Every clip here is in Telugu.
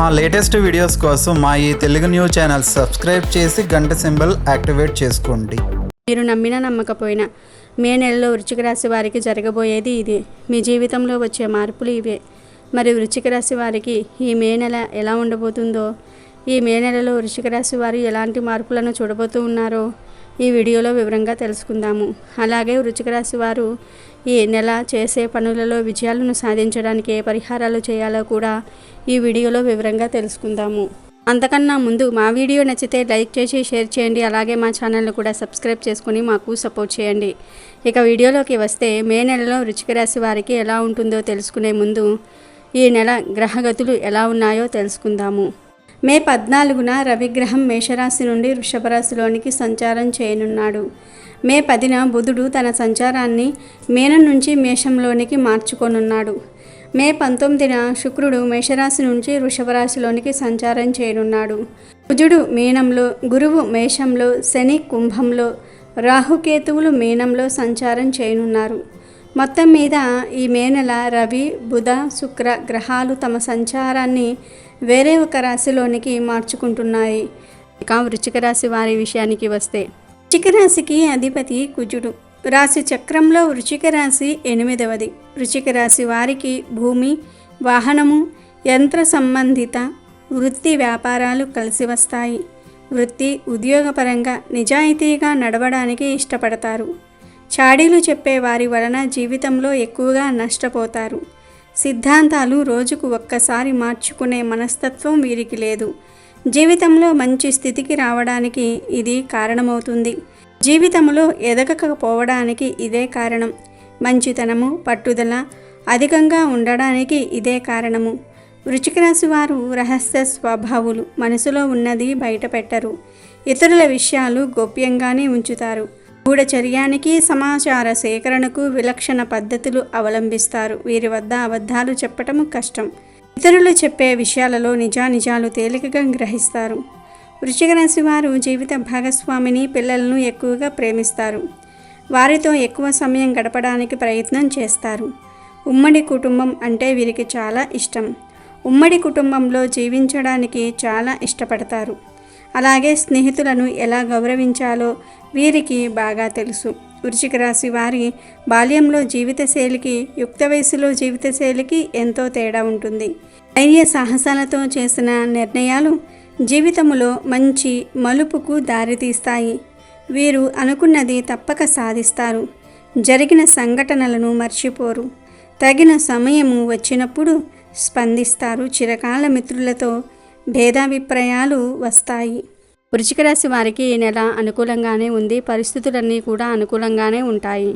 మా లేటెస్ట్ వీడియోస్ కోసం మా ఈ తెలుగు న్యూస్ ఛానల్ సబ్స్క్రైబ్ చేసి గంట సింబల్ యాక్టివేట్ చేసుకోండి. మీరు నమ్మినా నమ్మకపోయినా మే నెలలో వృచ్చిక రాశి వారికి జరగబోయేది ఇదే. మీ జీవితంలో వచ్చే మార్పులు ఇవే. మరి వృచ్చిక రాశి వారికి ఈ మే నెల ఎలా ఉండబోతుందో? ఈ మే నెలలో వృశ్చిక రాశి వారు ఎలాంటి మార్పులను చూడబోతూ ఉన్నారో? ఈ వీడియోలో వివరంగా తెలుసుకుందాము. అలాగే వృశ్చిక రాశి వారు ఈ నెల చేసే పనులలో విజయాలను సాధించడానికి ఏ పరిహారాలు చేయాలో కూడా ఈ వీడియోలో వివరంగా తెలుసుకుందాము. అంతకన్నా ముందు మా వీడియో నచ్చితే లైక్ చేసి షేర్ చేయండి. అలాగే మా ఛానల్ను కూడా సబ్స్క్రైబ్ చేసుకుని మాకు సపోర్ట్ చేయండి. ఇక వీడియోలోకి వస్తే మే నెలలో వృచ్చిక రాశి వారికి ఎలా ఉంటుందో తెలుసుకునే ముందు ఈ నెల గ్రహగతులు ఎలా ఉన్నాయో తెలుసుకుందాము. మే పద్నాలుగున రవిగ్రహం మేషరాశి నుండి వృషభరాశిలోనికి సంచారం చేయనున్నాడు. మే పదిన బుధుడు తన సంచారాన్ని మేనం నుంచి మేషంలోనికి మార్చుకొనున్నాడు. మే పంతొమ్మిదిన శుక్రుడు మేషరాశి నుంచి వృషభరాశిలోనికి సంచారం చేయనున్నాడు. కుజుడు మీనంలో గురువు మేషంలో శని కుంభంలో రాహుకేతువులు మీనంలో సంచారం చేయనున్నారు. మొత్తం మీద ఈ మే నెల రవి బుధ శుక్ర గ్రహాలు తమ సంచారాన్ని వేరే ఒక రాశిలోనికి మార్చుకుంటున్నాయి. ఇక వృచ్చిక రాశి వారి విషయానికి వస్తే వృచ్చిక రాశికి అధిపతి కుజుడు. రాశి చక్రంలో వృశ్చిక రాశి ఎనిమిదవది. వృశ్చిక రాశి వారికి భూమి వాహనము యంత్ర సంబంధిత వృత్తి వ్యాపారాలు కలిసి వస్తాయి. వృత్తి ఉద్యోగపరంగా నిజాయితీగా నడవడానికి ఇష్టపడతారు. చాడీలు చెప్పే వారి వలన జీవితంలో ఎక్కువగా నష్టపోతారు. సిద్ధాంతాలు రోజుకు ఒక్కసారి మార్చుకునే మనస్తత్వం వీరికి లేదు. జీవితంలో మంచి స్థితికి రావడానికి ఇది కారణమవుతుంది. జీవితంలో ఎదగకపోవడానికి ఇదే కారణం. మంచితనము పట్టుదల అధికంగా ఉండడానికి ఇదే కారణము. వృచిక రాశి వారు రహస్య స్వభావులు మనసులో ఉన్నది బయటపెట్టరు. ఇతరుల విషయాలు గోప్యంగానే ఉంచుతారు. గూఢచర్యానికి సమాచార సేకరణకు విలక్షణ పద్ధతులు అవలంబిస్తారు. వీరి వద్ద అబద్ధాలు చెప్పటము కష్టం. ఇతరులు చెప్పే విషయాలలో నిజానిజాలు తేలికగా గ్రహిస్తారు. వృశ్చిక రాశి వారు జీవిత భాగస్వామిని పిల్లలను ఎక్కువగా ప్రేమిస్తారు. వారితో ఎక్కువ సమయం గడపడానికి ప్రయత్నం చేస్తారు. ఉమ్మడి కుటుంబం అంటే వీరికి చాలా ఇష్టం. ఉమ్మడి కుటుంబంలో జీవించడానికి చాలా ఇష్టపడతారు. అలాగే స్నేహితులను ఎలా గౌరవించాలో వీరికి బాగా తెలుసు. వృశ్చిక రాశి వారి బాల్యంలో జీవితశైలికి యుక్త వయసులో జీవితశైలికి ఎంతో తేడా ఉంటుంది. ధైర్య సాహసాలతో చేసిన నిర్ణయాలు జీవితంలో మంచి మలుపుకు దారితీస్తాయి. వీరు అనుకున్నది తప్పక సాధిస్తారు. జరిగిన సంఘటనలను మర్చిపోరు. తగిన సమయము వచ్చినప్పుడు స్పందిస్తారు. చిరకాల మిత్రులతో భేదాభిప్రాయాలు వస్తాయి. వృచిక రాశి వారికి ఈ నెల అనుకూలంగానే ఉంది. పరిస్థితులన్నీ కూడా అనుకూలంగానే ఉంటాయి.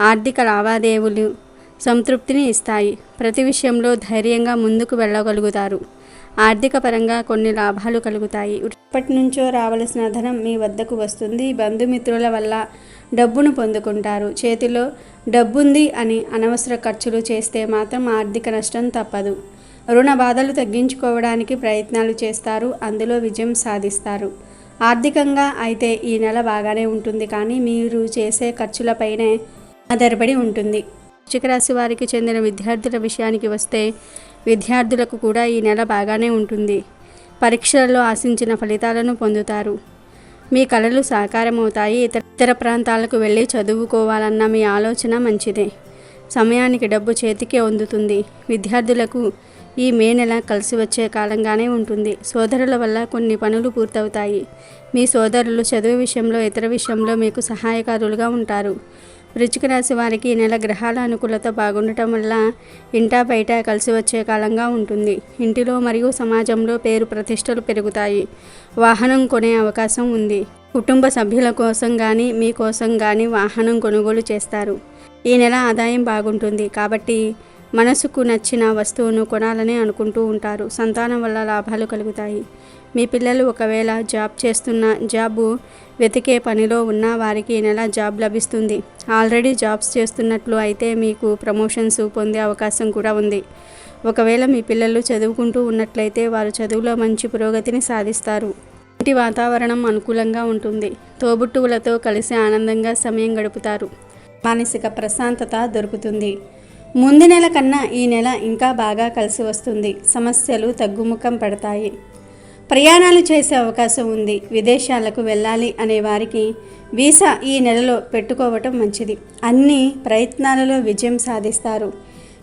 ఆర్థిక లావాదేవీలు సంతృప్తిని ఇస్తాయి. ప్రతి విషయంలో ధైర్యంగా ముందుకు వెళ్ళగలుగుతారు. ఆర్థిక పరంగా కొన్ని లాభాలు కలుగుతాయి. ఇప్పటి నుంచో రావలసిన ధనం మీ వద్దకు వస్తుంది. బంధుమిత్రుల వల్ల డబ్బును పొందుకుంటారు. చేతిలో డబ్బుంది అని అనవసర ఖర్చులు చేస్తే మాత్రం ఆర్థిక నష్టం తప్పదు. రుణ బాధలు తగ్గించుకోవడానికి ప్రయత్నాలు చేస్తారు అందులో విజయం సాధిస్తారు. ఆర్థికంగా అయితే ఈ నెల బాగానే ఉంటుంది కానీ మీరు చేసే ఖర్చులపైనే ఆధారపడి ఉంటుంది. వృశ్చిక రాశి వారికి చెందిన విద్యార్థుల విషయానికి వస్తే విద్యార్థులకు కూడా ఈ నెల బాగానే ఉంటుంది. పరీక్షలలో ఆశించిన ఫలితాలను పొందుతారు. మీ కళలు సాకారమవుతాయి. ఇతర ఇతర ప్రాంతాలకు వెళ్ళి చదువుకోవాలన్న మీ ఆలోచన మంచిదే. సమయానికి డబ్బు చేతికి అందుతుంది. విద్యార్థులకు ఈ మే నెల కలిసి వచ్చే కాలంగానే ఉంటుంది. సోదరుల వల్ల కొన్ని పనులు పూర్తవుతాయి. మీ సోదరులు చదువు విషయంలో ఇతర విషయంలో మీకు సహాయకారులుగా ఉంటారు. వృచ్చిక రాశి వారికి ఈ నెల గ్రహాల అనుకూలత బాగుండటం వల్ల ఇంటా బయట కలిసి వచ్చే కాలంగా ఉంటుంది. ఇంటిలో మరియు సమాజంలో పేరు ప్రతిష్టలు పెరుగుతాయి. వాహనం కొనే అవకాశం ఉంది. కుటుంబ సభ్యుల కోసం కానీ మీ కోసం కానీ వాహనం కొనుగోలు చేస్తారు. ఈ నెల ఆదాయం బాగుంటుంది. కాబట్టి మనసుకు నచ్చిన వస్తువును కొనాలని అనుకుంటూ ఉంటారు. సంతానం వల్ల లాభాలు కలుగుతాయి. మీ పిల్లలు ఒకవేళ జాబ్ చేస్తున్న జాబు వెతికే పనిలో ఉన్న వారికి ఈ నెల జాబ్ లభిస్తుంది. ఆల్రెడీ జాబ్స్ చేస్తున్నట్లు అయితే మీకు ప్రమోషన్స్ పొందే అవకాశం కూడా ఉంది. ఒకవేళ మీ పిల్లలు చదువుకుంటూ ఉన్నట్లయితే వారు చదువులో మంచి పురోగతిని సాధిస్తారు. ఇంటి వాతావరణం అనుకూలంగా ఉంటుంది. తోబుట్టువులతో కలిసి ఆనందంగా సమయం గడుపుతారు. మానసిక ప్రశాంతత దొరుకుతుంది. ముందు నెల కన్నా ఈ నెల ఇంకా బాగా కలిసి వస్తుంది. సమస్యలు తగ్గుముఖం పడతాయి. ప్రయాణాలు చేసే అవకాశం ఉంది. విదేశాలకు వెళ్ళాలి అనే వారికి వీసా ఈ నెలలో పెట్టుకోవటం మంచిది. అన్ని ప్రయత్నాలలో విజయం సాధిస్తారు.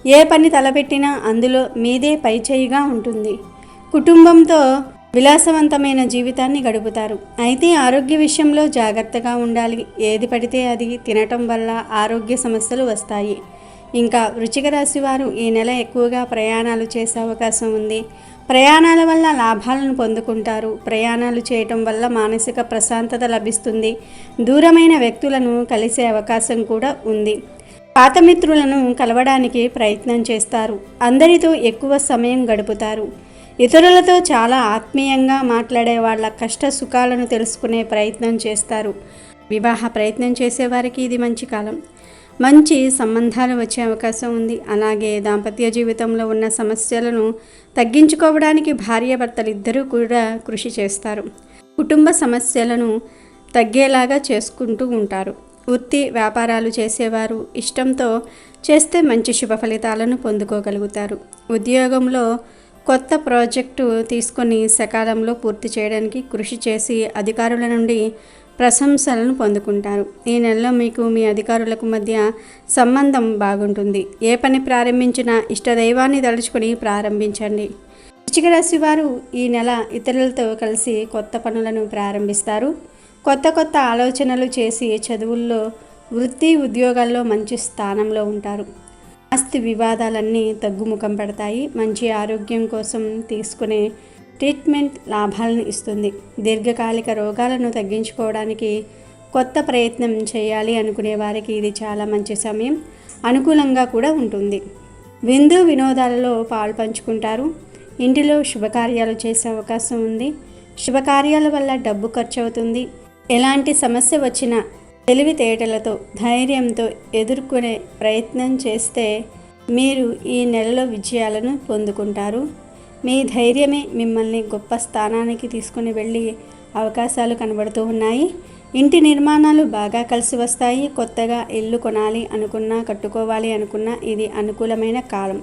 ఏ పని తలపెట్టినా అందులో మీదే పైచేయిగా ఉంటుంది. కుటుంబంతో విలాసవంతమైన జీవితాన్ని గడుపుతారు. అయితే ఆరోగ్య విషయంలో జాగ్రత్తగా ఉండాలి. ఏది పడితే అది తినటం వల్ల ఆరోగ్య సమస్యలు వస్తాయి. ఇంకా వృచిక రాశి వారు ఈ నెల ఎక్కువగా ప్రయాణాలు చేసే అవకాశం ఉంది. ప్రయాణాల వల్ల లాభాలను పొందుకుంటారు. ప్రయాణాలు చేయటం వల్ల మానసిక ప్రశాంతత లభిస్తుంది. దూరమైన వ్యక్తులను కలిసే అవకాశం కూడా ఉంది. పాత మిత్రులను కలవడానికి ప్రయత్నం చేస్తారు. అందరితో ఎక్కువ సమయం గడుపుతారు. ఇతరులతో చాలా ఆత్మీయంగా మాట్లాడే వాళ్ళ కష్ట సుఖాలను తెలుసుకునే ప్రయత్నం చేస్తారు. వివాహ ప్రయత్నం చేసేవారికి ఇది మంచి కాలం. మంచి సంబంధాలు వచ్చే అవకాశం ఉంది. అలాగే దాంపత్య జీవితంలో ఉన్న సమస్యలను తగ్గించుకోవడానికి భార్యాభర్తలు ఇద్దరూ కూడా కృషి చేస్తారు. కుటుంబ సమస్యలను తగ్గేలాగా చేసుకుంటూ ఉంటారు. వృత్తి వ్యాపారాలు చేసేవారు ఇష్టంతో చేస్తే మంచి శుభ ఫలితాలను పొందుకోగలుగుతారు. ఉద్యోగంలో కొత్త ప్రాజెక్టు తీసుకొని సకాలంలో పూర్తి చేయడానికి కృషి చేసి అధికారుల నుండి ప్రశంసలను పొందుకుంటారు. ఈ నెలలో మీకు మీ అధికారులకు మధ్య సంబంధం బాగుంటుంది. ఏ పని ప్రారంభించినా ఇష్టదైవాన్ని తలుచుకొని ప్రారంభించండి. వృశ్చిక రాశి వారు ఈ నెల ఇతరులతో కలిసి కొత్త పనులను ప్రారంభిస్తారు. కొత్త కొత్త ఆలోచనలు చేసి చదువుల్లో వృత్తి ఉద్యోగాల్లో మంచి స్థానంలో ఉంటారు. ఆస్తి వివాదాలన్నీ తగ్గుముఖం పడతాయి. మంచి ఆరోగ్యం కోసం తీసుకునే ట్రీట్మెంట్ లాభాలను ఇస్తుంది. దీర్ఘకాలిక రోగాలను తగ్గించుకోవడానికి కొత్త ప్రయత్నం చేయాలి అనుకునే వారికి ఇది చాలా మంచి సమయం. అనుకూలంగా కూడా ఉంటుంది. విందు వినోదాలలో పాలు పంచుకుంటారు ఇంటిలో శుభకార్యాలు చేసే అవకాశం ఉంది. శుభకార్యాల వల్ల డబ్బు ఖర్చు అవుతుంది ఎలాంటి సమస్య వచ్చినా తెలివితేటలతో ధైర్యంతో ఎదుర్కొనే ప్రయత్నం చేస్తే మీరు ఈ నెలలో విజయాలను పొందుకుంటారు. మీ ధైర్యమే మిమ్మల్ని గొప్ప స్థానానికి తీసుకుని వెళ్ళి అవకాశాలు కనబడుతూ ఉన్నాయి. ఇంటి నిర్మాణాలు బాగా కలిసి వస్తాయి. కొత్తగా ఇల్లు కొనాలి అనుకున్నా కట్టుకోవాలి అనుకున్నా ఇది అనుకూలమైన కాలం.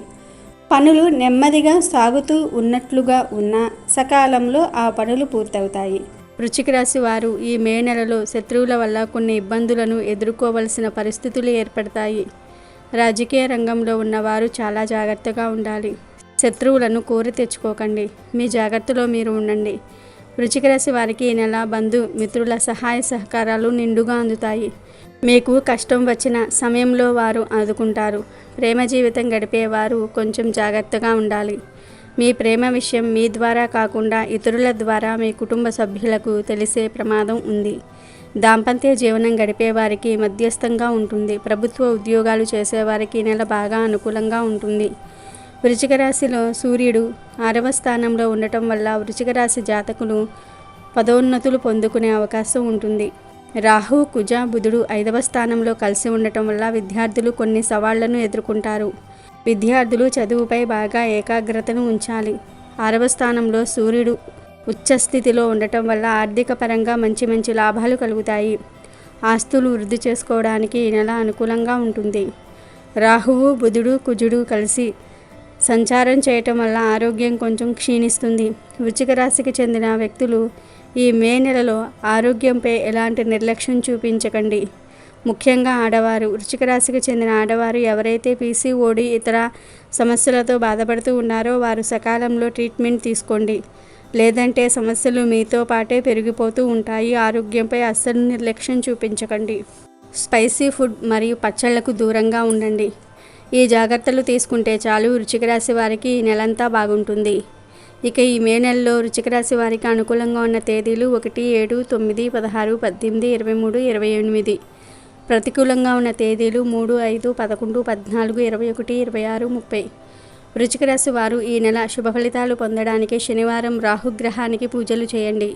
పనులు నెమ్మదిగా సాగుతూ ఉన్నట్లుగా ఉన్న సకాలంలో ఆ పనులు పూర్తవుతాయి. వృచ్చిక రాశి వారు ఈ మే నెలలో శత్రువుల వల్ల కొన్ని ఇబ్బందులను ఎదుర్కోవలసిన పరిస్థితులు ఏర్పడతాయి. రాజకీయ రంగంలో ఉన్నవారు చాలా జాగ్రత్తగా ఉండాలి. శత్రువులను కోరి తెచ్చుకోకండి. మీ జాగ్రత్తలో మీరు ఉండండి. వృచిక రాశి వారికి ఈ నెల బంధు మిత్రుల సహాయ సహకారాలు నిండుగా అందుతాయి. మీకు కష్టం వచ్చిన సమయంలో వారు ఆదుకుంటారు. ప్రేమ జీవితం గడిపేవారు కొంచెం జాగ్రత్తగా ఉండాలి. మీ ప్రేమ విషయం మీ ద్వారా కాకుండా ఇతరుల ద్వారా మీ కుటుంబ సభ్యులకు తెలిసే ప్రమాదం ఉంది. దాంపత్య జీవనం గడిపేవారికి మధ్యస్థంగా ఉంటుంది. ప్రభుత్వ ఉద్యోగాలు చేసేవారికి ఈ నెల బాగా అనుకూలంగా ఉంటుంది. వృచిక రాశిలో సూర్యుడు ఆరవ స్థానంలో ఉండటం వల్ల వృచిక రాశి జాతకులు పదోన్నతులు పొందుకునే అవకాశం ఉంటుంది. రాహు కుజ బుధుడు ఐదవ స్థానంలో కలిసి ఉండటం వల్ల విద్యార్థులు కొన్ని సవాళ్ళను ఎదుర్కొంటారు. విద్యార్థులు చదువుపై బాగా ఏకాగ్రతను ఉంచాలి. ఆరవ స్థానంలో సూర్యుడు ఉచ్చస్థితిలో ఉండటం వల్ల ఆర్థిక పరంగా మంచి మంచి లాభాలు కలుగుతాయి. ఆస్తులు వృద్ధి చేసుకోవడానికి ఈ నెల అనుకూలంగా ఉంటుంది. రాహువు బుధుడు కుజుడు కలిసి సంచారం చేయటం వల్ల ఆరోగ్యం కొంచెం క్షీణిస్తుంది. వృచ్చిక రాశికి చెందిన వ్యక్తులు ఈ మే నెలలో ఆరోగ్యంపై ఎలాంటి నిర్లక్ష్యం చూపించకండి. ముఖ్యంగా ఆడవారు. వృచ్చిక రాశికి చెందిన ఆడవారు ఎవరైతే పీసీఓడి ఇతర సమస్యలతో బాధపడుతూ ఉన్నారో వారు సకాలంలో ట్రీట్మెంట్ తీసుకోండి. లేదంటే సమస్యలు మీతో పాటే పెరిగిపోతూ ఉంటాయి. ఆరోగ్యంపై అస్సలు నిర్లక్ష్యం చూపించకండి. స్పైసీ ఫుడ్ మరియు పచ్చళ్ళకు దూరంగా ఉండండి. ఈ జాగ్రత్తలు తీసుకుంటే చాలు వృచ్చిక రాశి వారికి ఈ నెలంతా బాగుంటుంది. ఇక ఈ మే నెలలో వృచ్చిక రాశి వారికి అనుకూలంగా ఉన్న తేదీలు ఒకటి ఏడు తొమ్మిది పదహారు పద్దెనిమిది ఇరవై మూడు ఇరవై ఎనిమిది. ప్రతికూలంగా ఉన్న తేదీలు మూడు ఐదు పదకొండు పద్నాలుగు ఇరవై ఒకటి ఇరవై ఆరు ముప్పై. వృచ్చిక రాశి వారు ఈ నెల శుభ ఫలితాలు పొందడానికి శనివారం రాహుగ్రహానికి పూజలు చేయండి.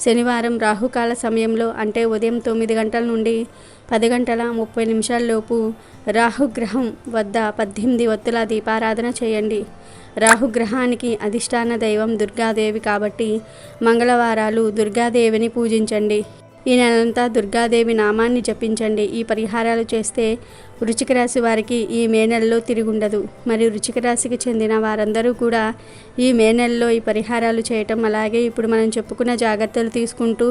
శనివారం రాహుకాల సమయంలో అంటే ఉదయం తొమ్మిది గంటల నుండి పది గంటల ముప్పై నిమిషాల్లోపు రాహుగ్రహం వద్ద పద్దెనిమిది ఒత్తుల దీపారాధన చేయండి. రాహుగ్రహానికి అధిష్టాన దైవం దుర్గాదేవి కాబట్టి మంగళవారాలు దుర్గాదేవిని పూజించండి. ఈ నెలంతా దుర్గాదేవి నామాన్ని జపించండి. ఈ పరిహారాలు చేస్తే వృచిక రాశి వారికి ఈ మే నెలలో తిరుగుండదు మరి వృచిక రాశికి చెందిన వారందరూ కూడా ఈ మే నెలలో ఈ పరిహారాలు చేయటం అలాగే ఇప్పుడు మనం చెప్పుకున్న జాగ్రత్తలు తీసుకుంటూ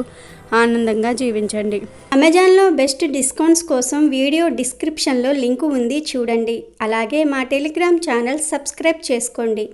ఆనందంగా జీవించండి. అమెజాన్లో బెస్ట్ డిస్కౌంట్స్ కోసం వీడియో డిస్క్రిప్షన్లో లింకు ఉంది. చూడండి. అలాగే మా టెలిగ్రామ్ ఛానల్ సబ్స్క్రైబ్ చేసుకోండి.